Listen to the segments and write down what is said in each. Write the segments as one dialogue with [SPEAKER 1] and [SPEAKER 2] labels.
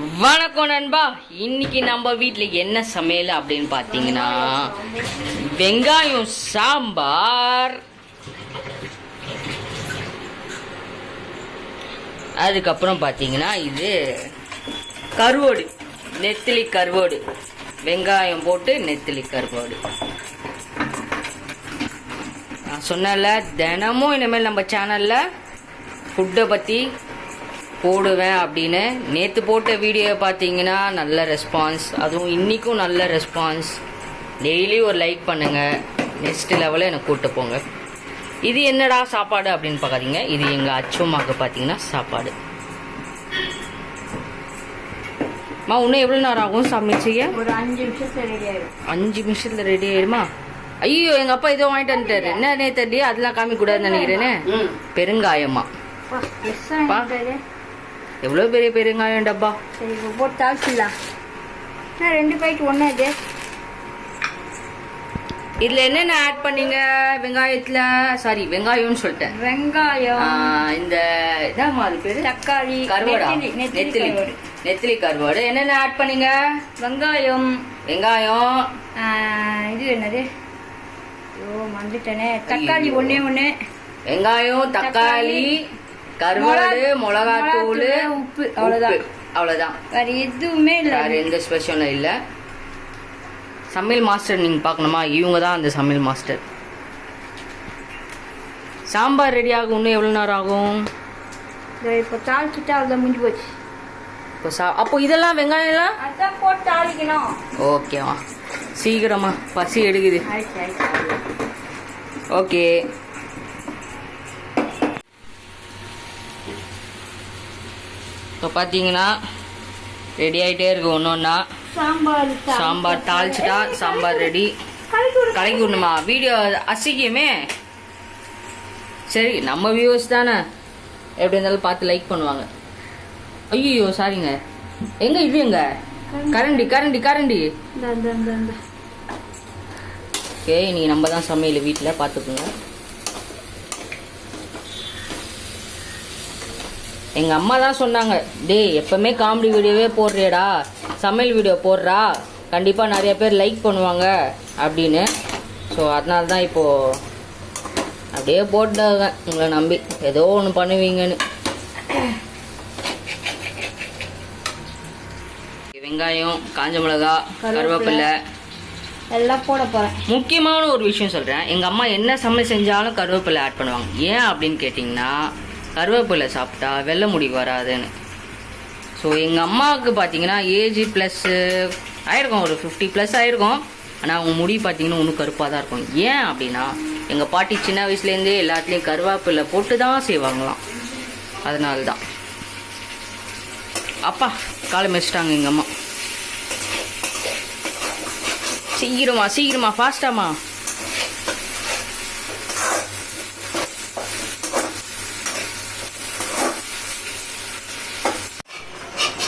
[SPEAKER 1] வணக்கம் நண்பா. இன்னைக்கு நம்ம வீட்டில் என்ன சமையல் அப்படின்னு பார்த்தீங்கன்னா வெங்காயம் சாம்பார். அதுக்கப்புறம் பார்த்தீங்கன்னா இது கருவோடு நெத்திலி கருவோடு. வெங்காயம் போட்டு நெத்திலி கருவோடு. நான் சொன்னல தினமும் இனிமேல் நம்ம சேனலில் ஃபுட்டை பற்றி போடுவேன் அப்படின்னு நேற்று போட்ட வீடியோ பார்த்தீங்கன்னா நல்ல ரெஸ்பான்ஸ் அதுவும் இன்றைக்கும் நல்ல ரெஸ்பான்ஸ் டெய்லி ஒரு லைக் பண்ணுங்கள் நெக்ஸ்ட் லெவலில் எனக்கு கூப்பிட்டு போங்க. இது என்னடா சாப்பாடு அப்படின்னு பார்க்காதீங்க. இது எங்கள் அச்சுமாக்கு பார்த்தீங்கன்னா சாப்பாடு. அம்மா இன்னும் எவ்வளோ நேரம் ஆகும் சமைச்சிங்க
[SPEAKER 2] ஒரு அஞ்சு நிமிஷத்துல ரெடி ஆயிடும்
[SPEAKER 1] அஞ்சு நிமிஷத்தில் ரெடி ஆயிடுமா ஐயோ எங்கள் அப்பா ஏதோ வாங்கிட்டு வந்துட்டாரு. என்ன நேத்தடி அதெல்லாம் காமிக்கூடாதுன்னு நினைக்கிறேனே. பெருங்காயமா
[SPEAKER 2] ஆயிட்டாரு.
[SPEAKER 1] எவ்வளோ பெரிய பெருங்காயம் டப்பா?
[SPEAKER 2] சரி இப்போ போட்டு தாளிச்சிடலாம் ரெண்டு பாக்கெட் ஒன்றா இது?
[SPEAKER 1] இதுல என்னென்ன ஆட் பண்ணீங்க? வெங்காயத்துல சாரி வெங்காயம்னு சொல்லிட்டேன்.
[SPEAKER 2] வெங்காயம்.
[SPEAKER 1] இந்த என்னம்மா அது பேரு?
[SPEAKER 2] தக்காளி
[SPEAKER 1] கருவாடா?
[SPEAKER 2] நெத்திலி நெத்திலி கருவாடு.
[SPEAKER 1] என்னென்ன ஆட் பண்ணீங்க?
[SPEAKER 2] வெங்காயம்.
[SPEAKER 1] வெங்காயம்.
[SPEAKER 2] இது என்னது? ஐயோ மறந்துட்டேனே. தக்காளி ஒண்ணே ஒன்று
[SPEAKER 1] வெங்காயம் தக்காளி. கருவாடு மிளகாத்தூள்
[SPEAKER 2] உப்பு, அவ்வளவுதான்.
[SPEAKER 1] அவ்வளவுதான்.
[SPEAKER 2] வேற எதுவுமே இல்லை.
[SPEAKER 1] வேற எந்த ஸ்பெஷலும் இல்லை. சமையல் மாஸ்டர் நீங்க பார்க்கணுமா? இவங்க தான் அந்த சமையல் மாஸ்டர் சாம்பார் ரெடி ஆகும். இன்னும் எவ்வளோ நேரம் ஆகும்?
[SPEAKER 2] இப்போ தாளிச்சுட்டா அவ்வளோ முடிஞ்சு போச்சு.
[SPEAKER 1] இப்போ சா அப்போ இதெல்லாம் வெங்காயம்லாம்?
[SPEAKER 2] அதான் போட்டு தாளிக்கணும்.
[SPEAKER 1] ஓகேவா சீக்கிரமா பசி எடுக்குது. ஓகே இப்போ பார்த்தீங்கன்னா ரெடி ஆகிட்டே இருக்கு ஒன்று ஒன்றா
[SPEAKER 2] சாம்பார்
[SPEAKER 1] சாம்பார் தாளிச்சிட்டா சாம்பார் ரெடி
[SPEAKER 2] கலக்கி விடு.
[SPEAKER 1] கலக்கி விடணுமா? வீடியோ அசிக்குமே சரி நம்ம வியூவர்ஸ் தானே. எப்படி இருந்தாலும் பார்த்து லைக் பண்ணுவாங்க. ஐயோ சாரிங்க எங்க இது எங்க? கரண்டி. கரண்டி கரண்டி ஓகே நீ நம்ம தான் சமையல் வீட்டில் பார்த்துக்குங்க. எங்கள் அம்மா தான் சொன்னாங்க டேய் எப்பவுமே காமெடி வீடியோவே போடுறியடா சமையல் வீடியோ போடுறா கண்டிப்பாக நிறைய பேர் லைக் பண்ணுவாங்க அப்படின்னு. ஸோ அதனால தான் இப்போது அப்படியே போட்டாங்க உங்களை நம்பி. ஏதோ ஒன்று பண்ணுவீங்கன்னு. வெங்காயம் காஞ்ச மிளகா கருவேப்பிலை.
[SPEAKER 2] எல்லாம் போட போறேன்.
[SPEAKER 1] முக்கியமான ஒரு விஷயம் சொல்கிறேன் எங்கள் அம்மா என்ன சமையல் செஞ்சாலும் கருவேப்பிலை ஆட் பண்ணுவாங்க. ஏன் அப்படின்னு கேட்டிங்கன்னா கருவேப்பிலை சாப்பிட்டா வெள்ளை முடி வராதுன்னு. ஸோ எங்கள் அம்மாவுக்கு பார்த்தீங்கன்னா ஏஜ் ப்ளஸ்ஸு ஆயிருக்கும். ஒரு ஃபிஃப்டி ப்ளஸ் ஆயிருக்கும். ஆனால் அவங்க முடி பார்த்தீங்கன்னா ஒன்றும் கருப்பாக தான் இருக்கும். ஏன் அப்படின்னா எங்கள் பாட்டி சின்ன வயசுலேருந்தே எல்லாத்துலேயும் கருவேப்பிலை போட்டு தான் செய்வாங்களாம். அதனால தான் அப்பா காலை மிச்சிட்டாங்க எங்கள் அம்மா. சீக்கிரமா சீக்கிரமா ஃபாஸ்ட்டாம்மா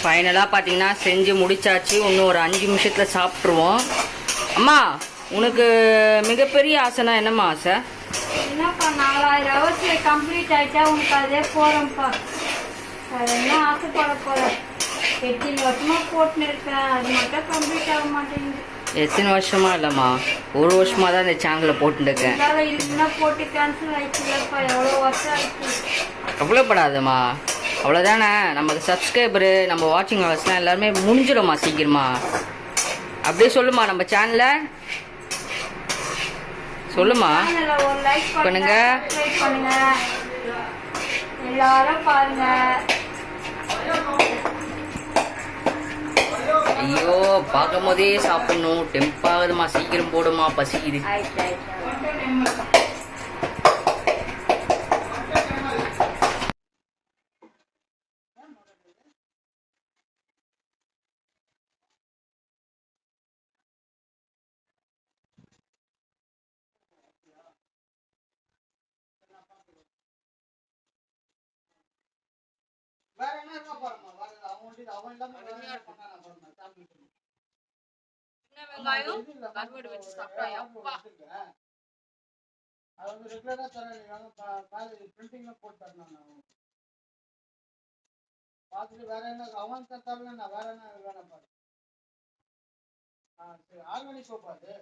[SPEAKER 1] ஃபைனலாக பார்த்தீங்கன்னா செஞ்சு முடிச்சாச்சு. இன்னும் ஒரு அஞ்சு நிமிஷத்தில் சாப்பிட்ருவோம் அம்மா உனக்கு மிகப்பெரிய ஆசைனா என்னம்மா ஆசை?
[SPEAKER 2] என்னப்பா நாலாயிரம் ஹவர்ஸ்ல கம்ப்ளீட் ஆயிட்டா உனக்கு அதே போறேன்ப்பா. வேற என்ன ஆசைப்பட போறேன் எத்தனை வருஷமா போட்டுன்னு இருக்கேன். அது மட்டும் கம்ப்ளீட் ஆக மாட்டேங்குது.
[SPEAKER 1] எத்தனை வருஷமா இல்லைம்மா? ஒரு வருஷமா தான் இந்த சேனலில் போட்டுருக்கேன்
[SPEAKER 2] போட்டு கேன்சல் ஆயிடுச்சுலப்பா. எவ்வளோ வருஷம் ஆயிடுச்சு.
[SPEAKER 1] கவலைப்படாதம்மா. அவ்வளோதானே நமக்கு சப்ஸ்கிரைபரு நம்ம வாட்சிங் ஹவர்ஸ்லாம் எல்லாருமே முடிஞ்சிடும்மா சீக்கிரமா. அப்படியே சொல்லுமா நம்ம சேனலை சொல்லுமா பண்ணுங்க.
[SPEAKER 2] எல்லாரும் பாருங்க
[SPEAKER 1] ஐயோ பார்க்கும் போதே சாப்பிடணும் டெம்பாகுதுமா சீக்கிரம் போடுமா பசிக்குது
[SPEAKER 2] ஆயிடுச்சு ஆயிடுச்சு
[SPEAKER 1] வெங்காயம்? கருவாடு வச்சு சாப்பிட்டா அப்பா.
[SPEAKER 3] அது வந்து ரெகுலரா தரேன் பிரிண்டிங்ல போட்டு தரணும் நான் பார்த்துட்டு வேற என்ன அவன் தரல நான் வேற என்ன வேலை பாரு. ஆர்கானிக் சோப்பா அது.